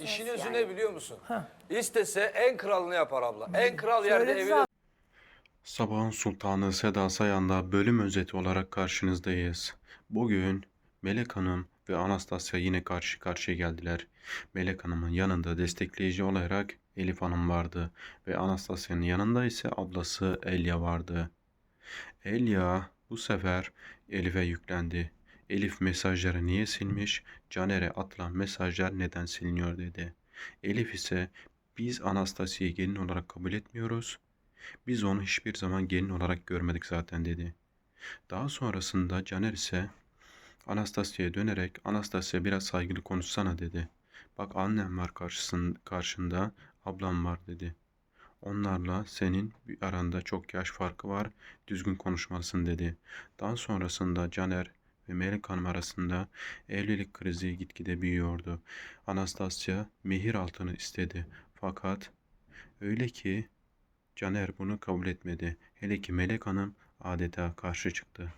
İşin özü ne biliyor musun? İstese en kralını yapar abla. En kral yerde Söyledi evi zaten. Sabahın Sultanı Seda Sayan'da bölüm özeti olarak karşınızdayız. Bugün Melek Hanım ve Anastasya yine karşı karşıya geldiler. Melek Hanım'ın yanında destekleyici olarak Elif Hanım vardı ve Anastasya'nın yanında ise ablası Elia vardı. Elia bu sefer Elif'e yüklendi. Elif mesajları niye silmiş? Caner'e atılan mesajlar neden siliniyor dedi. Elif ise biz Anastasya'yı gelin olarak kabul etmiyoruz. Biz onu hiçbir zaman gelin olarak görmedik zaten dedi. Daha sonrasında Caner ise Anastasya'ya dönerek Anastasya biraz saygılı konuşsana dedi. Bak annem var karşısın, karşında, ablam var dedi. Onlarla senin bir aranda çok yaş farkı var, düzgün konuşmalısın dedi. Daha sonrasında Caner ve Melek Hanım arasında evlilik krizi gitgide büyüyordu. Anastasya mehir altını istedi. Fakat öyle ki Caner bunu kabul etmedi. Hele ki Melek Hanım adeta karşı çıktı.